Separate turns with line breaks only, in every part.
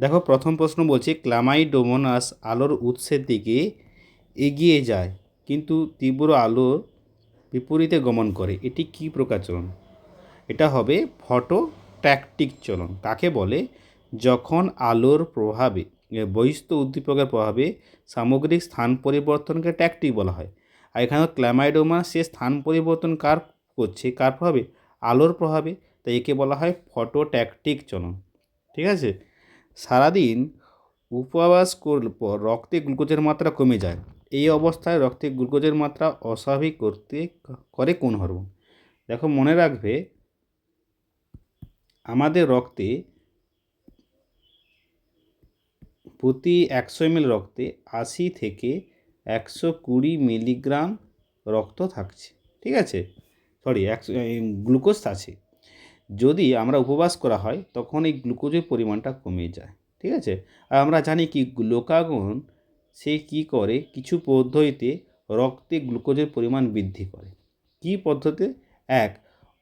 দেখো, প্রথম প্রশ্ন বলছে, ক্লামাইডোমোনাস আলোর উৎসের দিকে এগিয়ে যায়, কিন্তু তীব্র আলোর বিপরীতে গমন করে। এটি কী প্রকার চলন? এটা হবে ফটো ট্যাকটিক চলন। কাকে বলে, যখন আলোর প্রভাবে বহিস্থ উদ্দীপকের প্রভাবে সামগ্রিক স্থান পরিবর্তনকে ট্যাকটিক বলা হয়। আর এখানে ক্ল্যামাইডোমা সে স্থান পরিবর্তন কার করছে? কার প্রভাবে? আলোর প্রভাবে। তাই একে বলা হয় ফটো ট্যাকটিক চলন। ঠিক আছে? সারাদিন উপবাস করলে পর রক্তে গ্লুকোজের মাত্রা কমে যায়। এই অবস্থায় রক্তে গ্লুকোজের মাত্রা অস্বাভাবিক করতে করে কোন হরমোন? দেখো, মনে রাখবে আমাদের রক্তে প্রতি একশো এমএল রক্তে আশি থেকে একশো কুড়ি মিলিগ্রাম রক্ত থাকছে। ঠিক আছে? সরি, একশো গ্লুকোজ আছে। যদি আমরা উপবাস করা হয়, তখন এই গ্লুকোজের পরিমাণটা কমে যায়, ঠিক আছে? আর আমরা জানি কি গ্লুকাগন সে কি করে? কিছু পদ্ধতিতে রক্তে গ্লুকোজের পরিমাণ বৃদ্ধি করে। কী পদ্ধতি এক,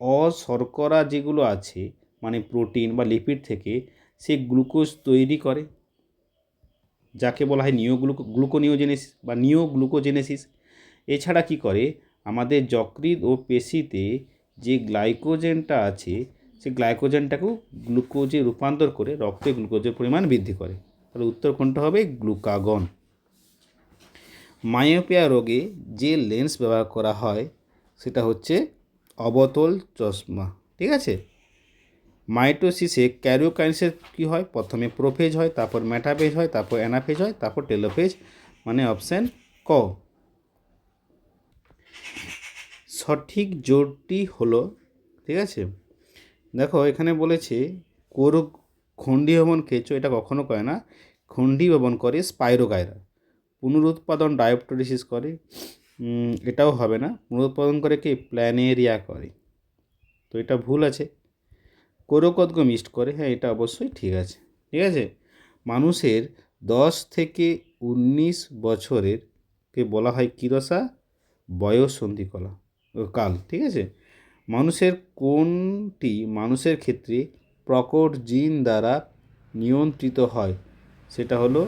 অশর্করা যেগুলো আছে মানে প্রোটিন বা লিপিড থেকে, সে গ্লুকোজ তৈরি করে, যাকে বলা হয় নিও গ্লুকো, গ্লুকোনিওজেনেসিস বা নিও গ্লুকোজেনেসিস। এছাড়া কি করে? আমাদের যকৃৎ ও পেশিতে যে গ্লাইকোজেনটা আছে সেই গ্লাইকোজেনটাকেও গ্লুকোজে রূপান্তর করে রক্তে গ্লুকোজের পরিমাণ বৃদ্ধি করে। তাহলে উত্তর কোনটা হবে? গ্লুকাগন। মায়োপিয়া রোগে যে লেন্স ব্যবহার করা হয়, সেটা হচ্ছে অবতল চশমা, ঠিক আছে? মাইটোসিসে ক্যারিওকাইন্সের কী হয়? প্রথমে প্রোফেজ হয়, তারপর মেটাফেজ হয়, তারপর অ্যানাফেজ হয়, তারপর টেলোফেজ মানে অপশান ক। সঠিক জোরটি হলো, ঠিক আছে? দেখো, এখানে বলেছে, কোর খণ্ডী ভবন কেঁচো, এটা কখনো করে না। খণ্ডী ভবন করে স্পাইরোগায়রা পুনরুৎপাদন ডায়োপটোরিসিস করে। এটাও হবে না। পুনরুৎপাদন করে কি? প্ল্যানেরিয়া করে। তো এটা ভুল আছে। কোরকদ্গ মিস্ট করে হ্যাঁ এটা অবশ্যই ঠিক আছে। ঠিক আছে? মানুষের দশ থেকে উনিশ বছরের কে বলা হয় কিরসা বয়স সন্ধিকলা ও কাল, ঠিক আছে? মানুষের কোনটি মানুষের ক্ষেত্রে প্রকট জিন দ্বারা নিয়ন্ত্রিত হয়? সেটা হলো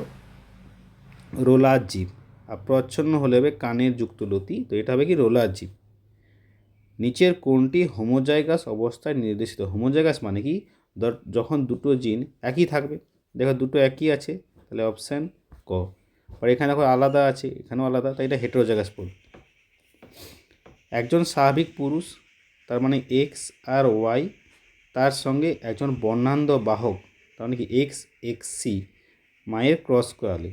রোলার জীব। আর প্রচ্ছন্ন হলে হবে কানের যুক্ত লতি তো এটা হবে কি? রোলার জীব। নিচের কোনটি হোমোজাইগাস অবস্থায় নির্দেশিত? হোমোজাইগাস মানে কি? যখন দুটো জিন একই থাকবে, দেখো দুটো একই আছে, তাহলে অপশান ক। আর এখানে দেখো আলাদা আছে, এখানেও আলাদা, তাই এটা হেটেরোজাইগাস পোল একজন স্বাভাবিক পুরুষ, তার মানে এক্স আর ওয়াই তার সঙ্গে একজন বর্ণান্ধ বাহক, তার মানে কি এক্স এক্স সি মায়ের ক্রস করালে।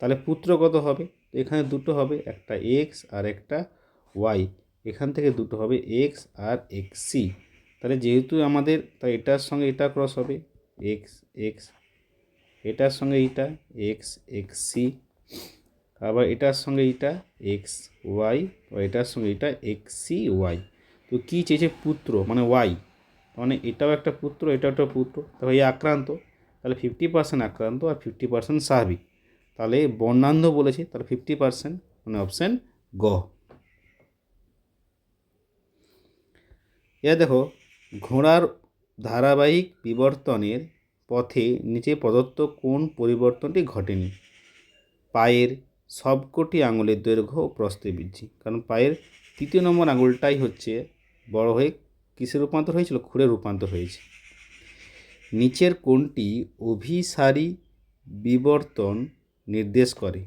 তাহলে পুত্রগত হবে? এখানে দুটো হবে, একটা এক্স আর একটা ওয়াই এখান থেকে দুটো হবে এক্স আর এক্স সি তাহলে যেহেতু আমাদের তাই এটার সঙ্গে এটা ক্রস হবে এক্স এক্স এটার সঙ্গে এটা এক্স এক্স সি আবার এটার সঙ্গে এটা এক্স ওয়াই এটার সঙ্গে এটা এক্স সি ওয়াই তো কী চেয়েছে পুত্র? মানে ওয়াই মানে এটাও একটা পুত্র, এটাও একটা পুত্র। তাহলে এই আক্রান্ত, তাহলে ফিফটি পার্সেন্ট আক্রান্ত আর ফিফটি পার্সেন্ট স্বাভাবিক। তাহলে বর্ণান্ধ বলেছে, তাহলে ফিফটি পার্সেন্ট মানে অপশান গ। এবার দেখো, ঘোড়ার ধারাবাহিক বিবর্তনের পথে নিচে প্রদত্ত কোন পরিবর্তনটি ঘটেনি? পায়ের সবকটি আঙুলের দৈর্ঘ্য ও প্রস্থে বৃদ্ধি। কারণ পায়ের তৃতীয় নম্বর আঙুলটাই হচ্ছে বড় হয়ে কিসে রূপান্তর হয়েছিল? খুঁড়ে রূপান্তর হয়েছে। নিচের কোনটি অভিসারী বিবর্তন নির্দেশ করে।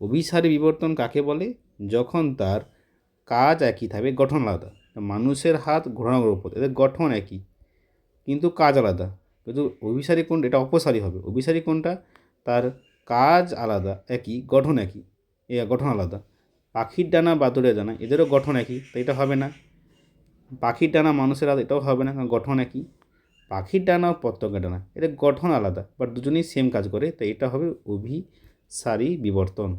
অভিসারী বিবর্তন কাকে বলে? যখন তার কাজ একই থাকবে, গঠন আলাদা। মানুষের হাত ঘোড়ানোর উপর, এদের গঠন একই, কিন্তু কাজ আলাদা। কিন্তু অভিসারী কোন এটা অপসারী হবে। অভিসারী কোনটা তার কাজ আলাদা, একই, গঠন একই, এ গঠন আলাদা। পাখির ডানা বাদুড়ের ডানা এদেরও গঠন একই তাই এটা হবে না। পাখির ডানা মানুষের আলাদা, এটাও হবে না, কারণ গঠন একই। পাখির ডানা ও পতঙ্গের ডানা, এদের গঠন আলাদা বাট দুজনেই সেম কাজ করে তাই এটা হবে অভিসারী বিবর্তন।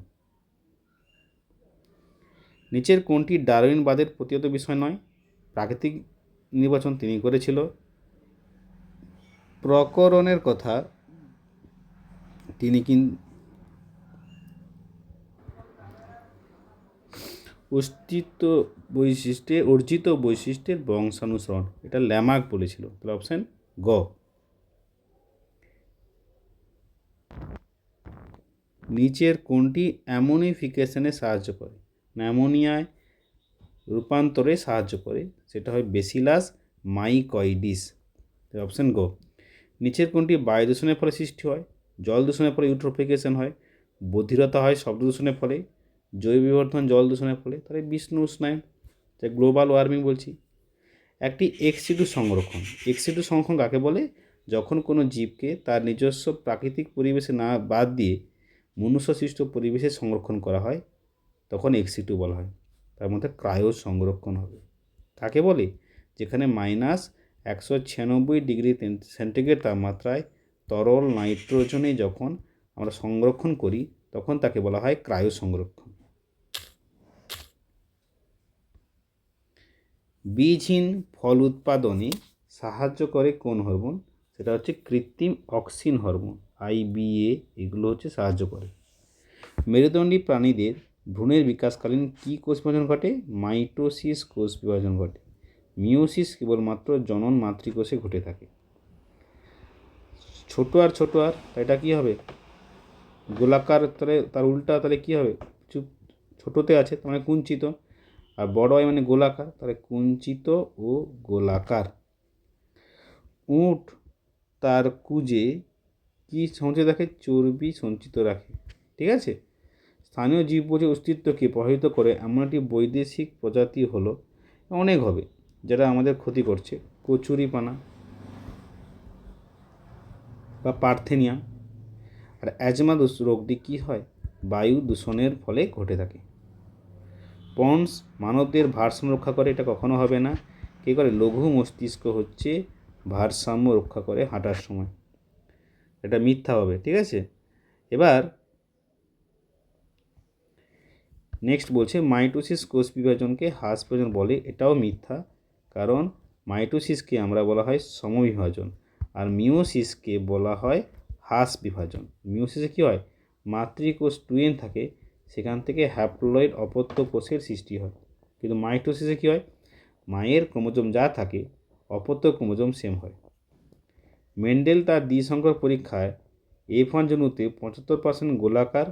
নিচের কোনটি ডারউইনবাদের প্রতিহত বিষয় নয়? প্রাকৃতিক নির্বাচন তিনি করেছিল। প্রকরণের কথা তিনি কিন অস্তিত্ব বৈশিষ্ট্যে, অর্জিত বৈশিষ্ট্যের বংশানুসরণ। এটা ল্যামার্ক বলেছিল। তাহলে অপশান গ। নিচের কোনটি অ্যামোনিফিকেশনে সাহায্য করে, অ্যামোনিয়ায় রূপান্তরে সাহায্য করে। সেটা হয় বেসিলাস মাইকয়েডিস অপশন গ। নিচের কোনটি বায়ু দূষণের ফলে সৃষ্টি হয়। জল দূষণের ফলে ইউট্রোফিকেশন হয়, বধিরতা হয় শব্দ দূষণের ফলে, জৈব বিবর্ধন জল দূষণের ফলে। তাহলে বিষ্ণু উষ্ণায়ন যা গ্লোবাল ওয়ার্মিং বলছি, একটি এক্সিটু সংরক্ষণ। এক্সিটু সংরক্ষণ কাকে বলে? যখন কোনো জীবকে তার নিজস্ব প্রাকৃতিক পরিবেশে না, বাদ দিয়ে মনুষ্য সৃষ্ট পরিবেশে সংরক্ষণ করা হয়, তখন এক্সিটু বলা হয়। তার মধ্যে ক্রায়ো সংরক্ষণ হবে। কাকে বলে? যেখানে মাইনাস একশো ছিয়ানব্বই ডিগ্রি সেন্টিগ্রেড তাপমাত্রায় তরল নাইট্রোজেনে যখন আমরা সংরক্ষণ করি, তখন তাকে বলা হয় ক্রায়ো সংরক্ষণ বীজহীন ফল উৎপাদনে সাহায্য করে কোন হরমোন? সেটা হচ্ছে কৃত্রিম অক্সিন হরমোন আইবিএ এগুলো হচ্ছে সাহায্য করে। মেরুদণ্ডী প্রাণীদের ভ্রূণের বিকাশকালীন কী কোষ বিভাজন ঘটে? মাইটোসিস কোষ বিভাজন ঘটে। মিওসিস কেবলমাত্র জনন মাতৃকোষে ঘটে থাকে। ছোট আর ছোট আর এটা কী হবে? গোলাকার তাহলে, তার উল্টা তাহলে কী হবে? চুপ, ছোটোতে আছে মানে কুঞ্চিত। আর বড় হয় মানে গোলাকার, তাহলে কুঞ্চিত ও গোলাকার। উট তার কুজে কী সঞ্চিত রাখে? চর্বি সঞ্চিত রাখে। ঠিক আছে? স্থানীয় জীববোঝের অস্তিত্বকে প্রভাবিত করে এমন একটি বৈদেশিক প্রজাতি হলো, অনেক হবে, যেটা আমাদের ক্ষতি করছে। কচুরিপানা বা পার্থেনিয়া। আর অ্যাজমা রোগটি কী হয়? বায়ু দূষণের ফলে ঘটে থাকে। পন্স মানবদের ভারসাম্য রক্ষা করে, এটা কখনো হবে না। কী করে? লঘু মস্তিষ্ক হচ্ছে ভারসাম্য রক্ষা করে হাঁটার সময়। এটা মিথ্যা হবে, ঠিক আছে? এবার নেক্সট বলছে, মাইটোসিস কোষ বিভাজনকে হ্রাস বিভাজন বলে, এটাও মিথ্যা। কারণ মাইটোসিসকে আমরা বলা হয় সমবিভাজন। আর মিওসিসকে বলা হয় হ্রাস বিভাজন। মিওসিসে কী হয়? মাতৃকোষ টুয়েন থাকে, সেখান থেকে হ্যাপ্লয়েড অপত্য কোষের সৃষ্টি হয়। কিন্তু মাইটোসিসে কী হয়? মায়ের ক্রোমোজোম যা থাকে, অপত্য ক্রোমোজোম সেম হয়। মেন্ডেল তার দ্বিসংখ্যক পরীক্ষায় এফ ওয়ান জনুতে পঁচাত্তর পার্সেন্ট গোলাকার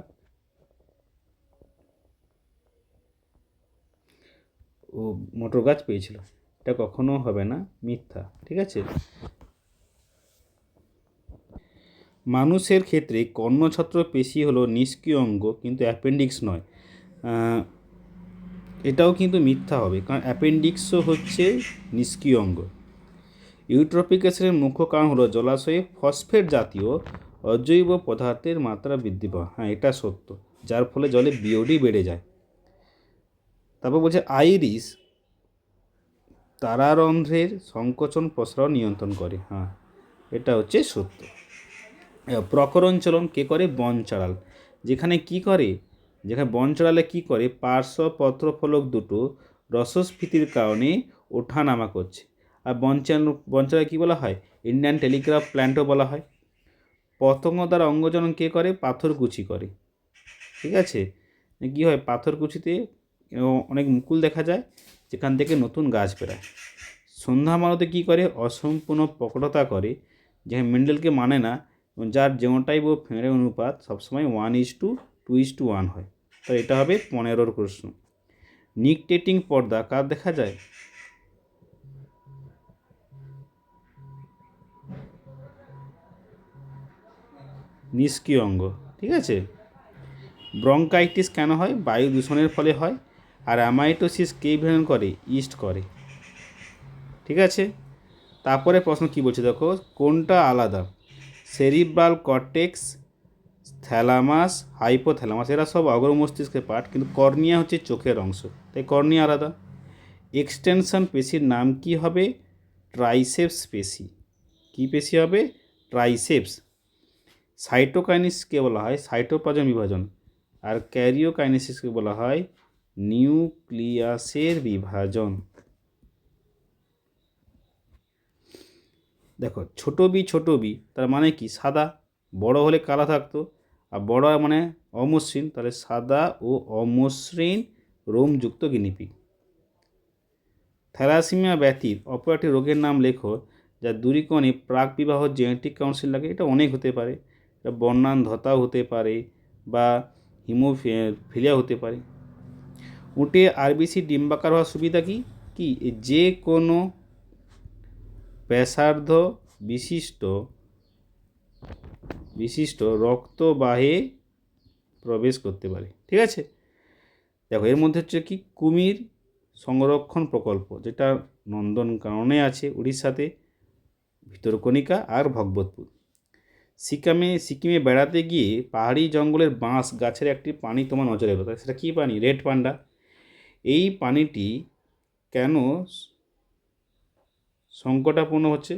ও মটর গাছ পেয়েছিল। এটা কখনো হবে না, মিথ্যা, ঠিক আছে? মানুষের ক্ষেত্রে কর্ণছত্র পেশি হলো নিষ্ক্রিয় অঙ্গ, কিন্তু অ্যাপেন্ডিক্স নয়। এটাও কিন্তু মিথ্যা হবে, কারণ অ্যাপেন্ডিক্সও হচ্ছে নিষ্ক্রিয় অঙ্গ। ইউট্রপিক অ্যাসিডের মুখ্য কারণ হলো জলাশয়ে ফসফেট জাতীয় অজৈব পদার্থের মাত্রা বৃদ্ধি পাওয়া। হ্যাঁ এটা সত্য, যার ফলে জলে বিওডি বেড়ে যায়। তারপর বলছে আইরিস, তারারন্ধ্রের সংকোচন প্রসারণ নিয়ন্ত্রণ করে। হ্যাঁ এটা হচ্ছে সত্য। প্রকরণ চলন কে করে? বনচাড়াল। যেখানে কি করে? যেখানে বনচাড়ালে কী করে? পার্শ্ব পত্রফলক দুটো রসস্ফীতির কারণে ওঠানামা করছে। আর বনচাল বনচাড়া কী বলা হয়? ইন্ডিয়ান টেলিগ্রাফ প্ল্যান্টও বলা হয়। পতঙ্গ দ্বারা অঙ্গজনন কে করে? পাথরকুচি করে। ঠিক আছে? কী হয়? পাথরকুচিতে অনেক মুকুল দেখা যায়, যেখান থেকে নতুন গাছ বেরায়। সন্ধ্যা মালতে কী করে? অসম্পূর্ণ প্রকটতা করে যেখানে মেন্ডেলকে মানে না যার যেমনটাই ও ফেঁড়ে অনুপাত সবসময় one is to two is to one হয়। তো এটা হবে পনেরোর প্রশ্ন। নিকটেটিং পর্দা কার দেখা যায়? নিষ্ক্রিয় অঙ্গ, ঠিক আছে? ব্রঙ্কাইটিস কেন হয়? বায়ু দূষণের ফলে হয়। আর অ্যামাইটোসিস কে বিভাজন করে? ইস্ট করে। ঠিক আছে? তারপরে প্রশ্ন কি বলছে দেখো? কোনটা আলাদা? সেরিব্রাল কর্টেক্স থ্যালামাস হাইপোথ্যালামাস এরা সব অগ্র মস্তিষ্কের পার্ট, কিন্তু কর্নিয়া হচ্ছে চোখের অংশ। তাই কর্নিয়া আলাদা। এক্সটেনশন পেশির নাম কি হবে? ট্রাইসেপস পেশি। কি পেশি হবে? ট্রাইসেপস সাইটোকাইনিসকে বলা হয় সাইটোপ্লাজম বিভাজন। আর ক্যারিওকাইনেসিসকে বলা হয় নিউক্লিয়াসের বিভাজন। দেখো, ছোটো বি ছোটো বি, তার মানে কি? সাদা, বড় হলে কালা থাকতো, আর বড় মানে অমসৃণ, তাহলে সাদা ও অমসৃণ রোমযুক্ত গিনিপিগ। থ্যালাসিমিয়া ব্যতীত অপর একটি রোগের নাম লেখো, যা দূরীকরণে প্রাক বিবাহ জেনেটিক কাউন্সিল লাগে, এটা অনেক হতে পারে। এটা বর্ণান্ধতাও হতে পারে বা হিমোফিলিয়া হতে পারে। উটে আরবিসি ডিম্বাকার হওয়ার সুবিধা কি? কি? যে কোনো ব্যাসার্ধ বিশিষ্ট বিশিষ্ট রক্তবাহে প্রবেশ করতে পারে। ঠিক আছে? দেখো, এর মধ্যে হচ্ছে কি? কুমির সংরক্ষণ প্রকল্প, যেটা নন্দনকাননে আছে উড়িষ্যাতে, ভিতরকণিকা আর ভগবতপুর। সিকিমে সিকিমে বেড়াতে গিয়ে পাহাড়ি জঙ্গলের বাঁশ গাছের একটি প্রাণী তোমার নজরে এলো। সেটা কী প্রাণী রেড পান্ডা। এই প্রাণীটি কেন সংকটাপূর্ণ হচ্ছে।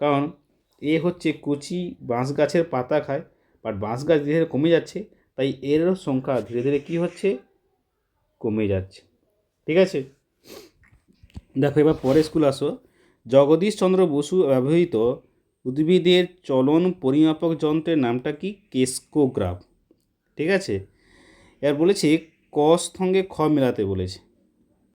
কারণ এ হচ্ছে কচি বাঁশ গাছের পাতা খায় বাট বাঁশ গাছ ধীরে ধীরে কমে যাচ্ছে, তাই এরও সংখ্যা ধীরে ধীরে কী হচ্ছে? কমে যাচ্ছে। ঠিক আছে? দেখো, এবার পরে স্কুল আসো। জগদীশ চন্দ্র বসু ব্যবহৃত উদ্ভিদের চলন পরিমাপক যন্ত্রের নামটা কি? কেস্কোগ্রাফ। ঠিক আছে? এর বলেছে, ক সঙ্গে খ মেলাতে বলেছে।